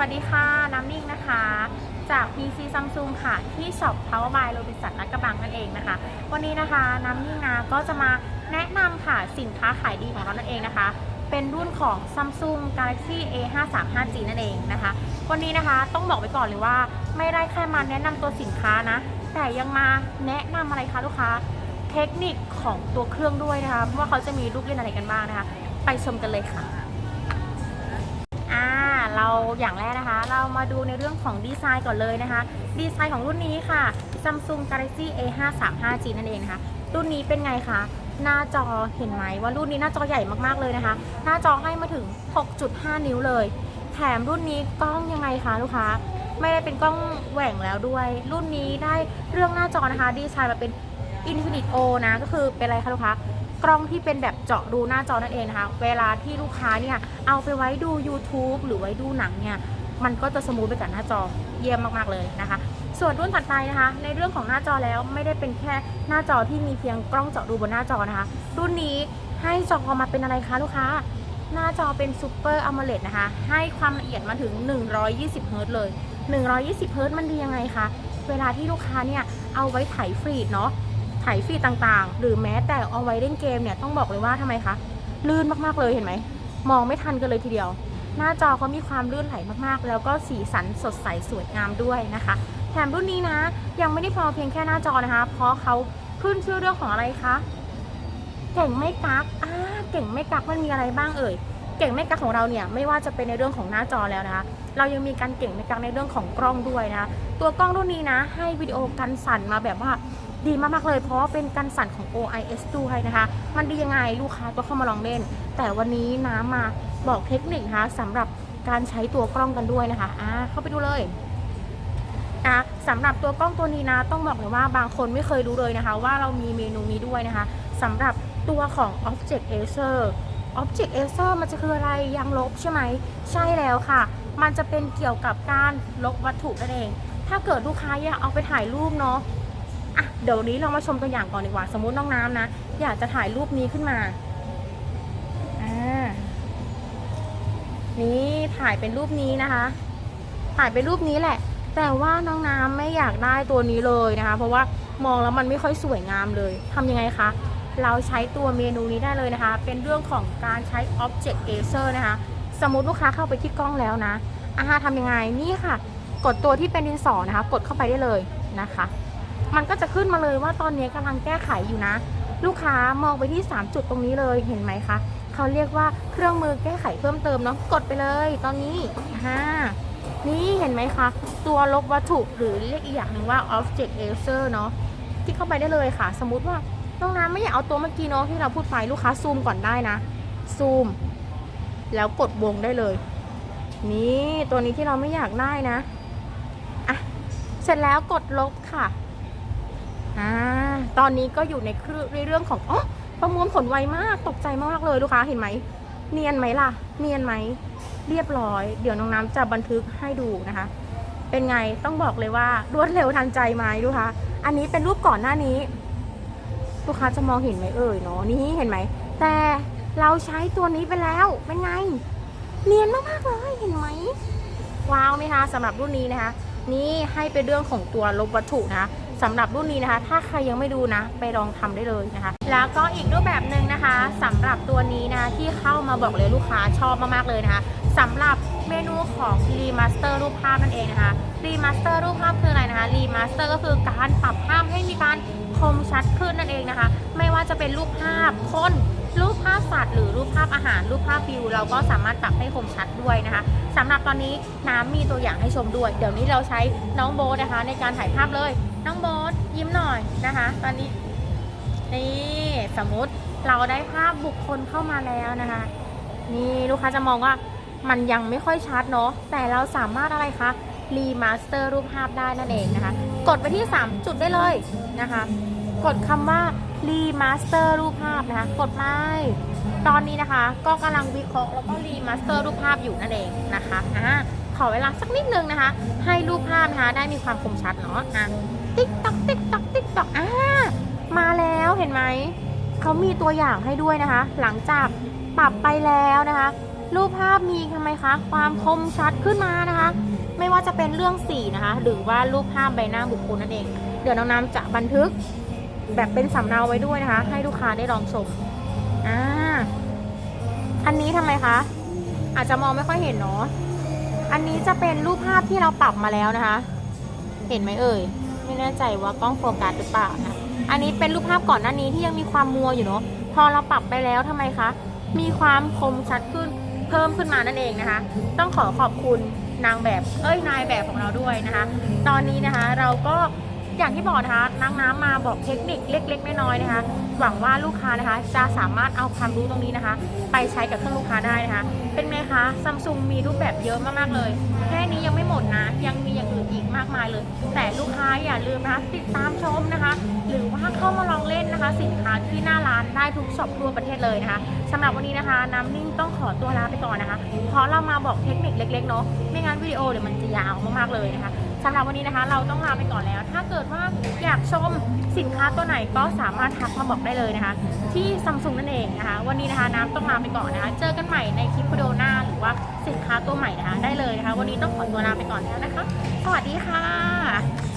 วัสดีค่ะ น้ำนิ่งนะคะ จาก PC Samsung ค่ะ ที่ช็อป Power by Robinson ลาดกระบังนั่นเองนะคะ วันนี้นะคะ น้ำนิ่งนะก็จะมาแนะนำค่ะสินค้าขายดีของเรานั่นเองนะคะ เป็นรุ่นของ Samsung Galaxy A535G นั่นเองนะคะ วันนี้นะคะต้องบอกไว้ก่อนเลยว่า ไม่ได้แค่มาแนะนำตัวสินค้านะ แต่ยังมาแนะนำอะไรคะลูกค้า เทคนิคของตัวเครื่องด้วยนะคะว่าเขาจะมีลูกเล่นอะไรกันบ้างนะคะ ไปชมกันเลยค่ะอ่า เราอย่างแรกนะคะ เรามาดูในเรื่องของดีไซน์ก่อนเลยนะคะ ดีไซน์ของรุ่นนี้ค่ะ Samsung Galaxy A535G นั่นเองนะคะ รุ่นนี้เป็นไงคะ หน้าจอเห็นไหมว่ารุ่นนี้หน้าจอใหญ่มากๆเลยนะคะ หน้าจอให้มาถึง 6.5 นิ้วเลย แถมรุ่นนี้กล้องยังไงคะลูกค้า ไม่ได้เป็นกล้องแหว่งแล้วด้วย รุ่นนี้ได้เรื่องหน้าจอนะคะ ดีไซน์มาเป็น Infinite O นะ ก็คือเป็นอะไรคะลูกค้า กล้องที่เป็นแบบเจาะดูหน้าจอนั่นเองนะคะ เวลาที่ลูกค้าเนี่ยเอาไปไว้ดู YouTube หรือไว้ดูหนังเนี่ยมันก็จะสมูทไปกับหน้าจอเยี่ยมมากๆเลยนะคะ ส่วนรุ่นถัดไปนะคะ ในเรื่องของหน้าจอแล้วไม่ได้เป็นแค่หน้าจอที่มีเพียงกล้องเจาะดูบนหน้าจอนะคะ รุ่นนี้ให้จอมาเป็นอะไรคะลูกค้า หน้าจอเป็น Super AMOLED นะคะ ให้ความละเอียดมาถึง 120เฮิรต์เลย 120เฮิรต์มันดียังไงคะ เวลาที่ลูกค้าเนี่ยเอาไว้ถ่ายฟรีดเนาะ ถ่ายฟีดต่างๆ หรือแม้แต่เอาไว้เล่นเกมเนี่ยต้องบอกเลยว่าทำไมคะลื่นมากๆเลยเห็นไหมมองไม่ทันกันเลยทีเดียว หน้าจอเขามีความลื่นไหลมากๆ แล้วก็สีสันสดใสสวยงามด้วยนะคะแถมรุ่นนี้นะ ยังไม่ได้พอเพียงแค่หน้าจอนะคะ เพราะเขาขึ้นชื่อเรื่องของอะไรคะเก่งไม่กักอ่าเก่งไม่กักมันมีอะไรบ้างเอ่ยเก่งไม่กักของเราเนี่ยไม่ว่าจะเป็นในเรื่องของหน้าจอแล้วนะคะ เรายังมีการเก่งไม่กักในเรื่องของกล้องด้วยนะคะตัวกล้องรุ่นนี้นะ ให้วิดีโอกันสั่นมาแบบว่า ดีมากๆเลยเพราะเป็นการสั่นของ OIS ด้วยนะคะ มันดียังไงลูกค้าก็เข้ามาลองเล่น แต่วันนี้น้ำมาบอกเทคนิคนะคะสำหรับการใช้ตัวกล้องกันด้วยนะคะอ่าเข้าไปดูเลยนะสำหรับตัวกล้องตัวนี้นะ ต้องบอกเลยว่าบางคนไม่เคยรู้เลยนะคะ ว่าเรามีเมนูนี้ด้วยนะคะสำหรับตัวของ Object Eraser Object Eraser มันจะคืออะไรยังลบใช่ไหม ใช่แล้วค่ะ มันจะเป็นเกี่ยวกับการลบวัตถุนั่นเอง ถ้าเกิดลูกค้าอยากเอาไปถ่ายรูปเนาะ อะเดี๋ยวนี้เรามาชมตัวอย่างก่อนดีกว่า สมมุติน้องน้ำนะ อยากจะถ่ายรูปนี้ขึ้นมาอ่านี่ถ่ายเป็นรูปนี้นะคะ ถ่ายเป็นรูปนี้แหละ แต่ว่าน้องน้ำไม่อยากได้ตัวนี้เลยนะคะ เพราะว่ามองแล้วมันไม่ค่อยสวยงามเลย ทำยังไงคะ เราใช้ตัวเมนูนี้ได้เลยนะคะ เป็นเรื่องของการใช้ Object Eraser นะคะ สมมติลูกค้าเข้าไปที่กล้องแล้วนะอ่าทำยังไง นี่ค่ะ กดตัวที่เป็นดินสอนะคะ กดเข้าไปได้เลยนะคะ มันก็จะขึ้นมาเลยว่าตอนนี้กำลังแก้ไขอยู่นะ ลูกค้ามองไปที่ 3 จุดตรงนี้เลยเห็นไหมคะเขาเรียกว่าเครื่องมือแก้ไขเพิ่มเติมเนาะกดไปเลย ตอนนี้ฮ่านี่เห็นไหมคะ ตัวลบวัตถุหรือเรียกอีกอย่างหนึ่งว่า object eraser เนาะที่เข้าไปได้เลยค่ะ สมมุติว่าน้องน้ำไม่อยากเอาตัวเมื่อกี้เนาะที่เราพูดไปลูกค้าซูมก่อนได้นะ ซูม แล้วกดวงได้เลย นี่ตัวนี้ที่เราไม่อยากได้นะอะเสร็จแล้วกดลบค่ะ อ่าตอนนี้ก็อยู่ในเครื่องในเรื่องของอ๋อประมวลผลไวมากตกใจมากเลยลูกค้าเห็นไหมเนียนไหมล่ะ เนียนไหมเรียบร้อย เดี๋ยวน้องน้ำจะบันทึกให้ดูนะคะ เป็นไงต้องบอกเลยว่ารวดเร็วทันใจไหมลูกค้าอันนี้เป็นรูปก่อนหน้านี้ ลูกค้าจะมองเห็นไหมเอ่ยเนาะนี่เห็นไหมแต่เราใช้ตัวนี้ไปแล้วเป็นไง เนียนมากๆเลยเห็นไหมว้าวไหมคะสำหรับรุ่นนี้นะคะ นี่ให้เป็นเรื่องของตัวลบวัตถุนะคะ สำหรับรุ่นนี้นะคะ ถ้าใครยังไม่ดูนะ ไปลองทำได้เลยนะคะ แล้วก็อีกรูปแบบหนึ่งนะคะสำหรับตัวนี้นะที่เข้ามาบอกเลยลูกค้าชอบมากๆเลยนะคะสำหรับเมนูของรีมาสเตอร์รูปภาพนั่นเองนะคะรีมาสเตอร์รูปภาพคืออะไรนะคะรีมาสเตอร์ก็คือการปรับภาพให้มีการคมชัดขึ้นนั่นเองนะคะ ไม่ว่าจะเป็นรูปภาพคนรูปภาพสัตว์หรือรูปภาพ อาหารรูปภาพวิวเราก็สามารถปรับให้คมชัดด้วยนะคะสำหรับตอนนี้น้ำมีตัวอย่างให้ชมด้วย เดี๋ยวนี้เราใช้น้องโบทนะคะ ในการถ่ายภาพเลย น้องโบทยิ้มหน่อยนะคะ ตอนนี้นี่สมมติเราได้ภาพบุคคลเข้ามาแล้วนะคะ นี่ลูกค้าจะมองว่ามันยังไม่ค่อยชัดเนาะแต่เราสามารถอะไรคะรีมาสเตอร์รูปภาพได้นั่นเองนะคะ กดไปที่ 3 จุดได้เลยนะคะ กดคำว่ารีมาสเตอร์รูปภาพนะคะ กดไปตอนนี้นะคะ ก็กำลังวิเคราะห์แล้วก็รีมาสเตอร์รูปภาพอยู่นั่นเองนะคะอ่าขอเวลาสักนิดนึงนะคะ ให้รูปภาพนะคะได้มีความคมชัดเนาะอะติ๊กตักติ๊กตักติ๊กตักอ่ามาแล้วเห็นไหมเขามีตัวอย่างให้ด้วยนะคะ หลังจากปรับไปแล้วนะคะ รูปภาพมีทำไมคะความคมชัดขึ้นมานะคะ ไม่ว่าจะเป็นเรื่องสีนะคะ หรือว่ารูปภาพใบหน้าบุคคลนั่นเอง เดี๋ยวน้องน้ำจะบันทึก แบบเป็นสำเนาไว้ด้วยนะคะ ให้ลูกค้าได้ลองชมอ่าอันนี้ทำไมคะ อาจจะมองไม่ค่อยเห็นเนาะอันนี้จะเป็นรูปภาพที่เราปรับมาแล้วนะคะ เห็นไหมเอ่ย ไม่แน่ใจว่ากล้องโฟกัสหรือเปล่านะอันนี้เป็นรูปภาพก่อนหน้านี้ที่ยังมีความมัวอยู่เนาะพอเราปรับไปแล้วทำไมคะ มีความคมชัดขึ้นเพิ่มขึ้นมานั่นเองนะคะ ต้องขอขอบคุณนางแบบเอ้ยนายแบบของเราด้วยนะคะ ตอนนี้นะคะเราก็ อย่างที่บอกนะคะนางน้ำมาบอกเทคนิคเล็ก ๆ น้อยๆนะคะ หวังว่าลูกค้านะคะ จะสามารถเอาความรู้ตรงนี้นะคะ ไปใช้กับเครื่องลูกค้าได้นะคะ เป็นไงคะซัมซุงมีรูปแบบเยอะมากๆเลย แค่นี้ยังไม่หมดนะ ยังมีอย่างอื่น อีกมากมายเลย แต่ลูกค้าอย่าลืมนะคะติดตามชมนะคะ หรือว่าเข้ามาลองเล่นนะคะ สินค้าที่หน้าร้านได้ทุกช็อปทั่วประเทศเลยนะคะสำหรับวันนี้นะคะน้ำนิ่งต้องขอตัวลาไปก่อนนะคะเพราะเรามาบอกเทคนิคเล็กๆเนาะไม่งั้นวิดีโอเดี๋ยวมันจะยาวมากๆเลยนะคะสำหรับวันนี้นะคะ เราต้องลาไปก่อนแล้ว ถ้าเกิดว่าอยากชมสินค้าตัวไหนก็สามารถทักมาบอกได้เลยนะคะ ที่ซัมซุงนั่นเองนะคะ วันนี้นะคะน้ำต้องลาไปก่อนนะคะ เจอกันใหม่ในคลิปวิดีโอหน้าหรือว่าสินค้าตัวใหม่นะคะได้เลยนะคะ วันนี้ต้องขอตัวลาไปก่อนแล้วนะคะสวัสวัสดีค่ะ